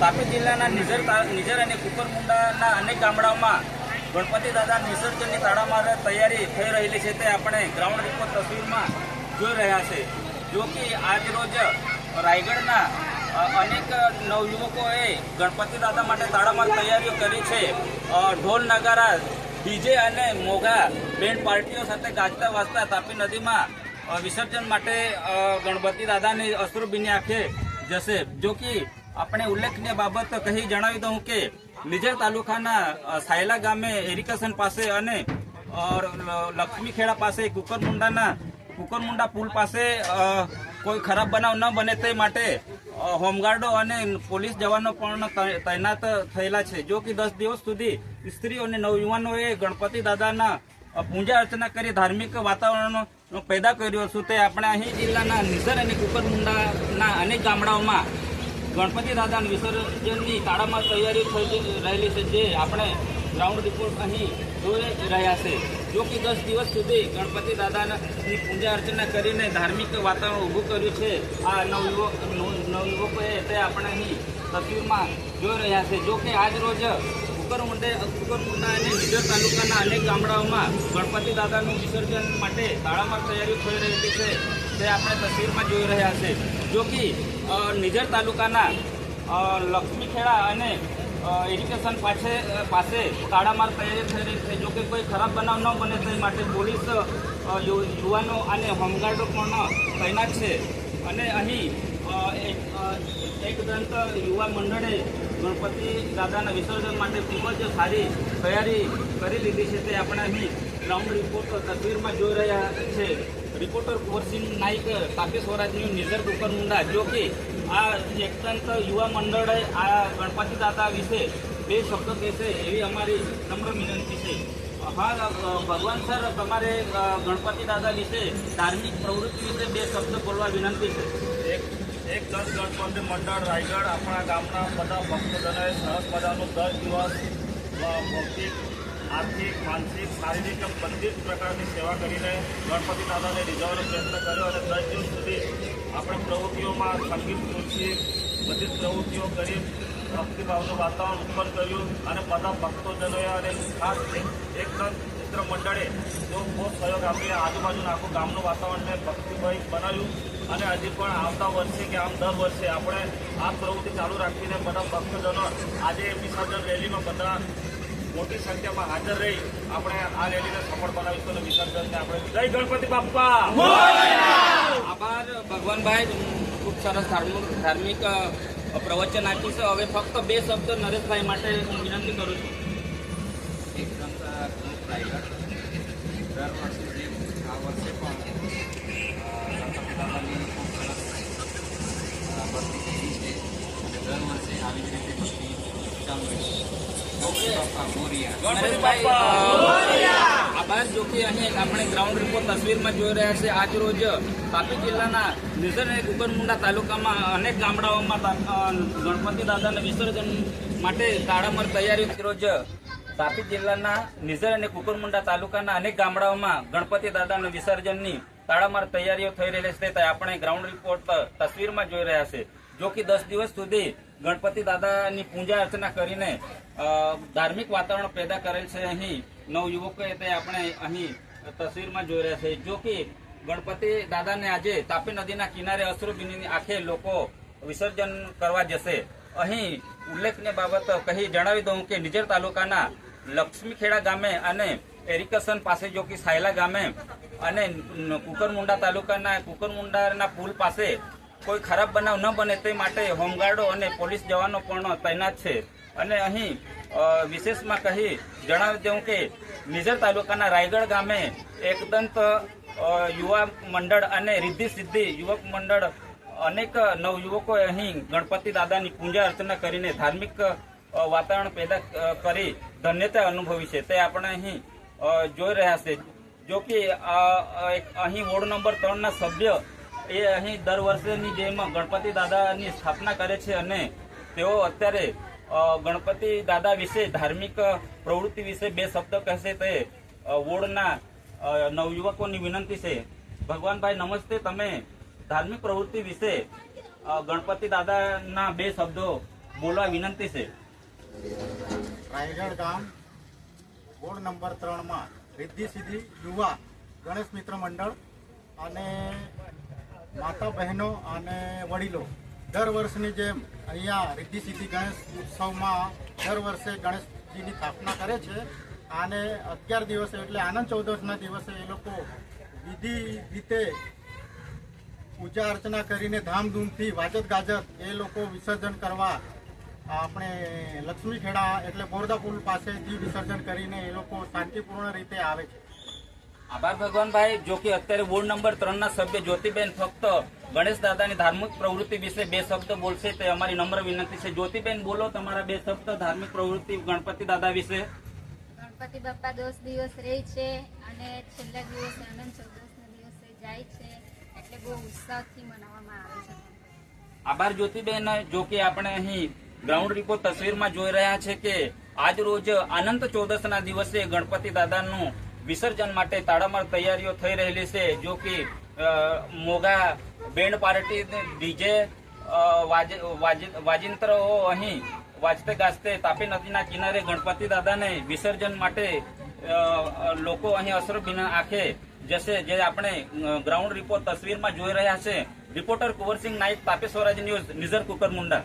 તાપી જિલ્લાના નિઝર નિઝર અને કુકરમુંડાના અનેક ગામડાઓમાં ગણપતિ દાદા વિસર્જનની તાળામાર તૈયારી થઈ રહેલી છે તે આપણે ગ્રાઉન્ડ રિપોર્ટ તસવીરમાં જોઈ રહ્યા છે. જો કે આજરોજ રાયગઢના અનેક નવયુવકોએ ગણપતિ દાદા માટે તાળામાર તૈયારીઓ કરી છે. ઢોલ નગારા, ડીજે અને મોઘા બેન્ડ પાર્ટીઓ સાથે ગાજતા વાજતા તાપી નદીમાં વિસર્જન માટે ગણપતિ દાદાની અશ્રુભીની આંખે જશે. જો કે આપણે ઉલ્લેખનીય બાબત કહી જણાવી દઉં કે નિજર તાલુકાના સાયલા ગામે એરિકેશન પાસે અને લક્ષ્મીખેડા પાસે કુકરમુંડાના, કુકરમુંડા પુલ પાસે કોઈ ખરાબ બનાવ ન બને તે માટે હોમગાર્ડો અને પોલીસ જવાનો પણ તૈનાત થયેલા છે. જો કે દસ દિવસ સુધી સ્ત્રીઓ અને નવયુવાનોએ ગણપતિ દાદાના પૂજા અર્ચના કરી ધાર્મિક વાતાવરણ પેદા કર્યું હતું. તે આપણે અહીં જિલ્લાના નિઝર અને કુકરમુંડાના અનેક ગામડાઓમાં ગણપતિ દાદાના વિસર્જનની તાળામાં તૈયારી થઈ રહેલી છે જે આપણે ગ્રાઉન્ડ રિપોર્ટ અહીં જોઈ રહ્યા છે. જો કે દસ દિવસ સુધી ગણપતિ દાદાની પૂજા અર્ચના કરીને ધાર્મિક વાતાવરણ ઊભું કર્યું છે. આ નવયુવક નવ- નવયુવકોએ તે આપણે અહીં તસવીરમાં જોઈ રહ્યા છે. જો કે આજ રોજ કુકરમુંડે કુકરમુંડા અને નિડર તાલુકાના અનેક ગામડાઓમાં ગણપતિ દાદાનું વિસર્જન માટે તાળામાં તૈયારી થઈ રહેલી છે. તે આપણે તસવીરમાં જોઈ રહ્યા છે, જો કે નિઝર તાલુકાના લક્ષ્મીખેડા અને એજ્યુકેશન પાસે પાસે તાળામાર તૈયારી થઈ રહી છે. જો કે કોઈ ખરાબ બનાવ ન બને તે માટે પોલીસ યુવાનો અને હોમગાર્ડો પણ તૈનાત છે. અને અહીં એક એક દંત યુવા મંડળે ગણપતિ દાદાના વિસર્જન માટે ખૂબ જ સારી તૈયારી કરી લીધી છે. તે આપણે અહીં ગ્રાઉન્ડ રિપોર્ટ તસવીરમાં જોઈ રહ્યા છે. રિપોર્ટર કુંવરસિંહ નાઈક તાપી સ્વરાજ ન્યૂઝ નિઝર કુકરમુંડા જો કે આ એકતંત યુવા મંડળે આ ગણપતિ દાદા વિશે બે શબ્દો કહેશે એવી અમારી નમ્ર વિનંતી છે. હા ભગવાન સર તમારે ગણપતિ દાદા વિશે ધાર્મિક પ્રવૃત્તિ વિશે બે શબ્દ બોલવા વિનંતી છે. એક એક દસ ગણપતિ મંડળ, રાયગઢ, આપણા ગામના બધા ભક્તજનોએ સરસ મજાનું દસ દિવસ ભૌતિક આર્થિક માનસિક, શારીરિક એમ બધી જ પ્રકારની સેવા કરીને ગણપતિ દાદાને રીઝવવાનો પ્રયત્ન કર્યો અને દસ દિવસ સુધી આપણે પ્રવૃત્તિઓમાં સંગીત, નૃત્ય, બધી જ પ્રવૃત્તિઓ કરી ભક્તિભાવનું વાતાવરણ ઉત્પન્ન કર્યું અને બધા ભક્તોજનોએ અને ખાસ એક મિત્ર મંડળે તો બહુ સહયોગ આપી આજુબાજુના આખું ગામનું વાતાવરણને ભક્તિભાઈ બનાવ્યું. અને હજી પણ આવતા વર્ષે કે આમ દર વર્ષે આપણે આ પ્રવૃત્તિ ચાલુ રાખીને બધા ભક્તજનો આજે વિસર્જન રેલીમાં બધા મોટી સંખ્યામાં હાજર રહી આપણે આ રેલીને સફળ બનાવીશું અને વિસર્જનને આપણે જય ગણપતિ બાપ્પા! આભાર ભગવાનભાઈ ખૂબ સરસ ધાર્મિક પ્રવચન આપ્યું છે. હવે ફક્ત બે શબ્દ નરેશભાઈ માટે હું વિનંતી કરું છું. એકદમ ગ્રુપ રાયગઢ દર વર્ષે જેમ આ વર્ષે પણ અ, ગણપતિ દાદાની ખૂબ સરસ અ, ભક્તિ થઈ છે અને દર વર્ષે આવી જ રીતે ભક્તિ ચાલુ રહેશે ગણપતિ બાપ્પા મોરિયા નરેશભાઈ અ, આભાર જોખી અહીં આપણે ગ્રાઉન્ડ રિપોર્ટ તસવીરમાં જોઈ રહ્યા છે આજ રોજ તાપી જિલ્લાના નિઝર અને કુકરમુંડા તાલુકામાં અનેક ગામડાઓમાં ગણપતિ દાદાના વિસર્જન માટે તાળામાર તૈયારી રોજ તાપી જિલ્લાના નિઝર અને કુકરમુંડા તાલુકાના અનેક ગામડાઓમાં ગણપતિ દાદાના વિસર્જનની તાળામાર તૈયારીઓ થઈ રહેલી છે. તે આપણે ગ્રાઉન્ડ રિપોર્ટ તસવીરમાં જોઈ રહ્યા છે. જો કે દસ દિવસ સુધી ગણપતિ દાદાની પૂજા અર્ચના કરીને ધાર્મિક વાતાવરણ પેદા કરેલ છે અહીં. નવ યુવકોએ તે આપણે અહીં તસવીરમાં જોઈ રહ્યા છે. જો કે ગણપતિ દાદાને આજે તાપી નદીના કિનારે અશ્રુભીની આંખે લોકો વિસર્જન કરવા જશે. અહીં ઉલ્લેખનીય બાબત કહી જણાવી દઉં કે નિજર તાલુકાના લક્ષ્મીખેડા ગામે અને એરિકેશન પાસે, જો કે સાયલા ગામે અને કુકરમુંડા તાલુકાના કુકરમુંડાના પુલ પાસે કોઈ ખરાબ બનાવ ન બને તે માટે હોમગાર્ડો અને પોલીસ જવાનો પણ તૈનાત છે. અને અહીં વિશેષમાં કહી જણાવી દઉં કે નિઝર તાલુકાના રાયગઢ ગામે એકદંત યુવા મંડળ અને રિદ્ધિ સિદ્ધિ યુવક મંડળ અનેક નવયુવકોએ અહીં ગણપતિ દાદાની પૂજા અર્ચના કરીને ધાર્મિક વાતાવરણ પેદા કરી ધન્યતા અનુભવી છે. તે આપણે અહીં જોઈ રહ્યા છે. જો કે અહીં વોર્ડ નંબર ત્રણના સભ્ય એ અહીં દર વર્ષેની જેમ ગણપતિ દાદાની સ્થાપના કરે છે અને તેઓ અત્યારે ગણપતિ દાદા વિશે ધાર્મિક પ્રવૃત્તિ વિશે બે શબ્દ કહેશે તે વોર્ડના નવયુવકોની વિનંતી છે. ભગવાનભાઈ, નમસ્તે. તમે ધાર્મિક પ્રવૃત્તિ વિશે ગણપતિ દાદાના બે શબ્દો બોલવા વિનંતી છે. રાયગઢ ગામ, વોર્ડ નંબર ત્રણમાં રિદ્ધિ સિદ્ધિ યુવા ગણેશ મિત્ર મંડળ અને માતા બહેનો અને વડીલો દર વર્ષની જેમ અહીંયા રિદ્ધિ સિદ્ધિ ગણેશ ઉત્સવમાં દર વર્ષે ગણેશજીની સ્થાપના કરે છે. અને અગિયાર દિવસે એટલે આનંદ ચૌદસના દિવસે એ લોકો વિધિ રીતે પૂજા અર્ચના કરીને ધામધૂમથી વાજત ગાજત એ લોકો વિસર્જન કરવા આપણે લક્ષ્મીખેડા એટલે બોરદા પુલ પાસેથી વિસર્જન કરીને એ લોકો શાંતિપૂર્ણ રીતે આવે છે. આભાર ભગવાનભાઈ જો કે અત્યારે વોર્ડ નંબર ત્રણ ના સભ્ય જ્યોતિબેન ફક્ત ગણેશ દાદાની ધાર્મિક પ્રવૃત્તિ વિશે બે શબ્દ બોલશે તે અમારી નમ્ર વિનંતી છે. જ્યોતિબેન બોલો તમારા બે શબ્દ ધાર્મિક પ્રવૃત્તિ ગણપતિ દાદા વિશે. ગણપતિ બાપા દસ દિવસ રહે છે અને છેલ્લા દિવસે આનંદ ચૌદસના દિવસે જાય છે એટલે બહુ ઉત્સાહથી મનાવવામાં આવે છે. આભાર જ્યોતિબેન. જો કે આપણે અહીં ગ્રાઉન્ડ રિપોર્ટ તસવીરમાં જોઈ રહ્યા છે કે આજ રોજ અનંત ચૌદસના દિવસે ગણપતિ દાદાનું વિસર્જન માટે તાડામાર તૈયારીઓ થઈ રહેલી છે, જો કે મોગા બેન્ડ પાર્ટી ડીજે વાજિંત્રો અહીં વાજતે ગાજતે તાપી નદીના કિનારે ગણપતિ દાદાને વિસર્જન માટે લોકો અહીં અસરભીના આંખે જશે. જે આપણે ગ્રાઉન્ડ રિપોર્ટ તસવીરમાં જોઈ રહ્યા છે. Reporter Kunvarsinh Naik Tapi Swaraj news, Nizar Kukarmunda.